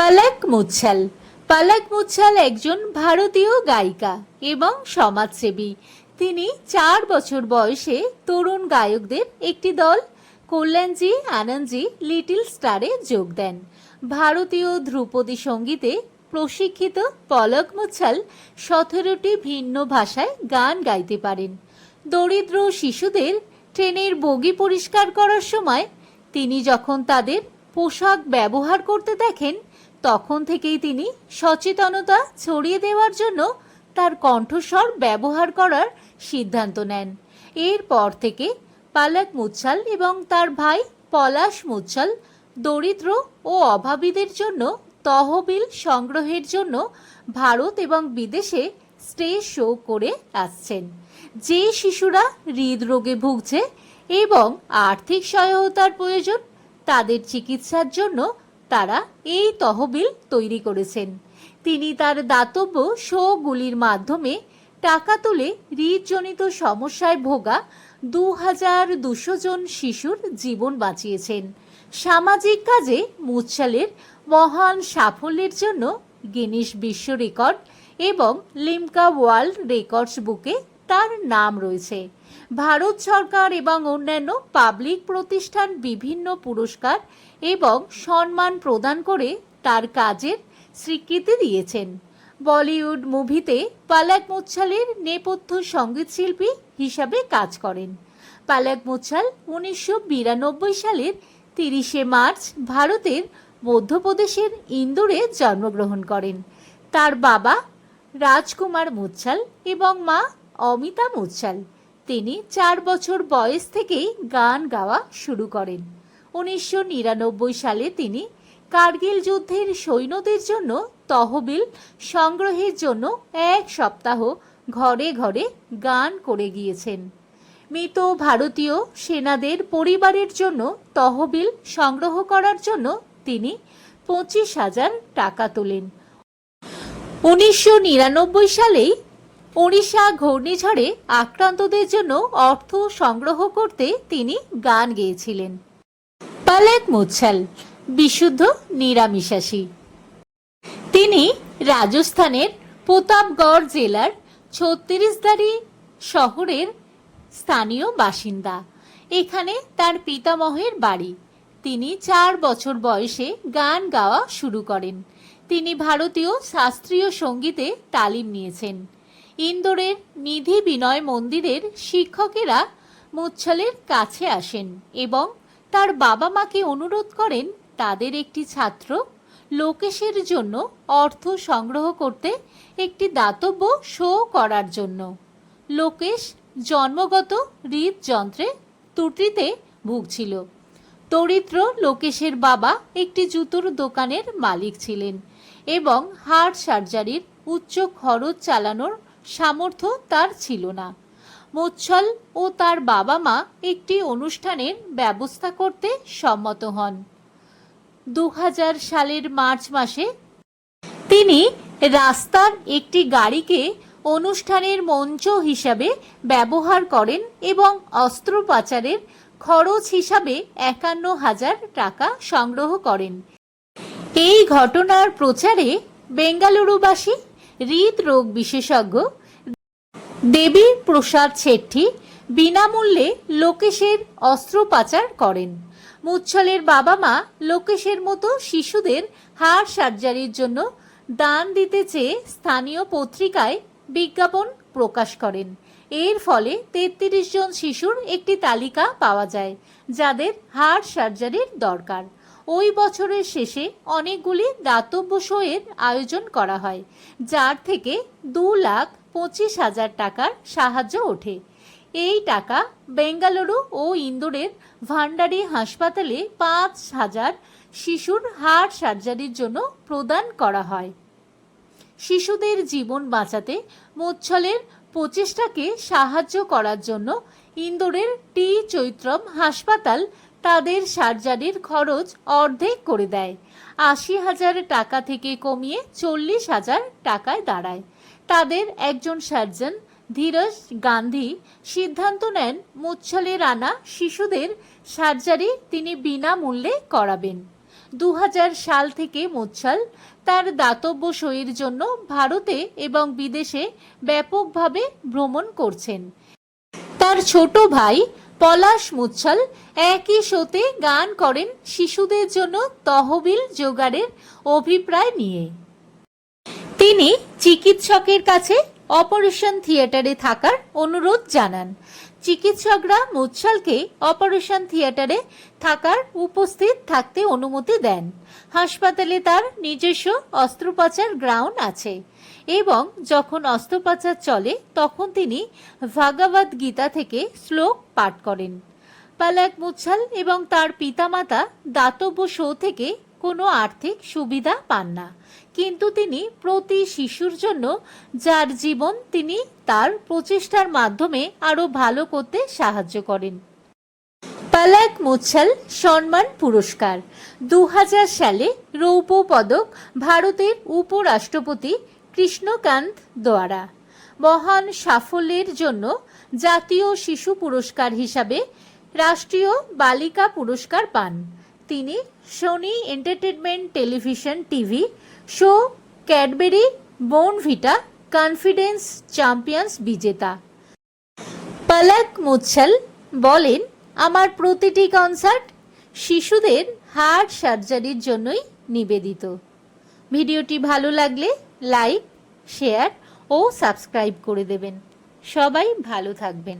পালাক মুচ্ছাল। পালাক মুচ্ছাল একজন ভারতীয় গায়িকা এবং সমাজসেবী। তিনি চার বছর বয়সে তরুণ গায়কদের একটি দল, কল্যাণজি, আনন্দজি, লিটিল স্টারে যোগ দেন। ভারতীয় ধ্রুপদী সঙ্গীতে প্রশিক্ষিত পলক মুচ্ছাল সতেরোটি ভিন্ন ভাষায় গান গাইতে পারেন। দরিদ্র শিশুদের ট্রেনের বগি পরিষ্কার করার সময় তিনি যখন তাদের পোশাক ব্যবহার করতে দেখেন তখন থেকেই তিনি সচেতনতা ছড়িয়ে দেওয়ার জন্য তার কণ্ঠস্বর ব্যবহার করার সিদ্ধান্ত নেন। এরপর থেকে পালাক মুচ্ছাল এবং তার ভাই পলাশ মুচ্ছাল দরিদ্র ও অভাবীদের জন্য তহবিল সংগ্রহের জন্য ভারত এবং বিদেশে স্টেজ শো করে আসছেন। যে শিশুরা হৃদরোগে ভুগছে এবং আর্থিক সহায়তার প্রয়োজন, তাদের চিকিৎসার জন্য তারা এই তহবিল তৈরি করেছেন। তিনি তার দাতব্য শোগুলির মাধ্যমে টাকা তুলে হৃদজনিত সমস্যায় ভোগা দু হাজার দুশো জন শিশুর জীবন বাঁচিয়েছেন। সামাজিক কাজে মুচ্ছালের মহান সাফল্যের জন্য গিনিস বিশ্ব রেকর্ড এবং লিমকা ওয়ার্ল্ড রেকর্ডস বুকে তার নাম রয়েছে। ভারত সরকার এবং অন্যান্য পাবলিক প্রতিষ্ঠান বিভিন্ন পুরস্কার এবং সম্মান প্রদান করে তার কাজের স্বীকৃতি দিয়েছেন। বলিউড মুভিতে পালাক মুচ্ছালের নেপথ্য সঙ্গীতশিল্পী হিসাবে কাজ করেন। পালাক মুচ্ছাল উনিশশো বিরানব্বই সালের তিরিশে মার্চ ভারতের মধ্যপ্রদেশের ইন্দোরে জন্মগ্রহণ করেন। তার বাবা রাজকুমার মুচ্ছাল এবং মা অমিতা মুচ্ছাল। তিনি চার বছর বয়স থেকেই গান গাওয়া শুরু করেন। উনিশশো নিরানব্বই সালে তিনি কার্গিল যুদ্ধের সৈন্যদের জন্য তহবিল সংগ্রহের জন্য এক সপ্তাহ ঘরে ঘরে গান করে গিয়েছেন। মৃত ভারতীয় সেনাদের পরিবারের জন্য তহবিল সংগ্রহ করার জন্য তিনি পঁচিশ হাজার টাকা তোলেন। উনিশশো নিরানব্বই সালেই ওড়িশা ঘূর্ণিঝড়ে আক্রান্তদের জন্য অর্থ সংগ্রহ করতে তিনি গান গেয়েছিলেন। পালেক মুচ্ছাল, বিশুদ্ধ নিরামিষাশী। তিনি রাজস্থানের প্রতাপগড় জেলার ছত্তিশদারি শহরের স্থানীয় বাসিন্দা। এখানে তার পিতামহের বাড়ি। তিনি চার বছর বয়সে গান গাওয়া শুরু করেন। তিনি ভারতীয় শাস্ত্রীয় সঙ্গীতে তালিম নিয়েছেন। ইন্দোরের নিধি বিনয় মন্দিরের শিক্ষকেরা মুচ্ছলের কাছে আসেন এবং তার বাবা মাকে অনুরোধ করেন তাদের একটি ছাত্র লোকেশের জন্য অর্থ সংগ্রহ করতে একটি দাতব্য শো করার জন্য। লোকেশ জন্মগত হৃদযন্ত্রে ত্রুটিতে ভুগছিল। দরিদ্র লোকেশের বাবা একটি জুতোর দোকানের মালিক ছিলেন এবং হার্ট সার্জারির উচ্চ খরচ চালানোর সামর্থ্য তার ছিল না। মুচ্ছল ও তার বাবা মা একটি অনুষ্ঠানের ব্যবস্থা করতে সম্মত হন। দু হাজার সালের মার্চ মাসে তিনি রাস্তার একটি গাড়িকে অনুষ্ঠানের মঞ্চ হিসাবে ব্যবহার করেন এবং অস্ত্রোপচারের খরচ হিসাবে একান্ন হাজার টাকা সংগ্রহ করেন। এই ঘটনার প্রচারে বেঙ্গালুরুবাসী হৃদরোগ বিশেষজ্ঞ দেবী প্রসাদ শেট্টি বিনামূল্যে লোকেশের অস্ত্রোপচার করেন। মুচ্ছলের বাবা মা লোকেশের মতো শিশুদের হাড় সার্জারির জন্য দান দিতে চেয়ে স্থানীয় পত্রিকায় বিজ্ঞাপন প্রকাশ করেন। এর ফলে তেত্রিশ জন শিশুর একটি তালিকা পাওয়া যায়, যাদের হার্ট সার্জারির দরকার। ওই বছরের শেষে অনেকগুলি দাতব্য শোয়ের আয়োজন করা হয়, যার থেকে দু লাখ পঁচিশ হাজার টাকার সাহায্য ওঠে। এই টাকা বেঙ্গালুরু ও ইন্দোরের ভান্ডারি হাসপাতালে পাঁচ হাজার শিশুর হার্ট সার্জারির জন্য প্রদান করা হয়। শিশুদের জীবন বাঁচাতে মোচ্ছলের প্রচেষ্টাকে সাহায্য করার জন্য ইন্দোরের টি চৈত্রম হাসপাতাল তাদের সার্জারির খরচ অর্ধেক করে দেয়। আশি হাজার টাকা থেকে কমিয়ে চল্লিশ হাজার টাকায় দাঁড়ায়। তাদের একজন সার্জন ধীরজ গান্ধী সিদ্ধান্ত নেন, মুচ্ছলে রানা শিশুদের সার্জারি তিনি বিনামূল্যে করাবেন। দু হাজার সাল থেকে মুচ্ছল তার দাতব্য সইয়ের জন্য ভারতে এবং বিদেশে ব্যাপকভাবে ভ্রমণ করছেন। তার ছোট ভাই পলাশ মুচ্ছল একই শোতে গান করেন শিশুদের জন্য তহবিল জোগাড়ের অভিপ্রায় নিয়ে। তিনি চিকিৎসকের কাছে অপারেশন থিয়েটারে থাকার অনুরোধ জানান। চিকিৎসকরা মুচ্ছলকে অপারেশন থিয়েটারে থাকার উপস্থিত থাকতে অনুমতি দেন। হাসপাতালে তার নিজস্ব অস্ত্রোপচার গ্রাউন্ড আছে। এবং যখন অস্ত্রোপচার চলে, তখন তিনি ভাগবত গীতা থেকে শ্লোক পাঠ করেন। পালাক মুচ্ছাল এবং তার পিতামাতা দাতব্য শো থেকে কোনো আর্থিক সুবিধা পান না। কিন্তু তিনি প্রতি শিশুর জন্য যার জীবন তিনি তার প্রচেষ্টার মাধ্যমে আরও ভালো করতে সাহায্য করেন। পালাক মুচ্ছল সম্মান পুরস্কার। দু হাজার সালে রৌপ্য পদক ভারতের উপরাষ্ট্রপতি কৃষ্ণকান্ত দ্বারা মহান সাফল্যের জন্য জাতীয় শিশু পুরস্কার হিসাবে রাষ্ট্রীয় বালিকা পুরস্কার পান। তিনি Sony entertainment television TV, show, Cadbury Bournvita confidence champions বিজেতা। পালাক মুচ্ছল বলেন, আমার প্রতিটি কনসার্ট শিশুদের হার্ট সার্জারির জন্যই নিবেদিত। ভিডিওটি ভালো লাগলে লাইক শেয়ার ও সাবস্ক্রাইব করে দেবেন। সবাই ভালো থাকবেন।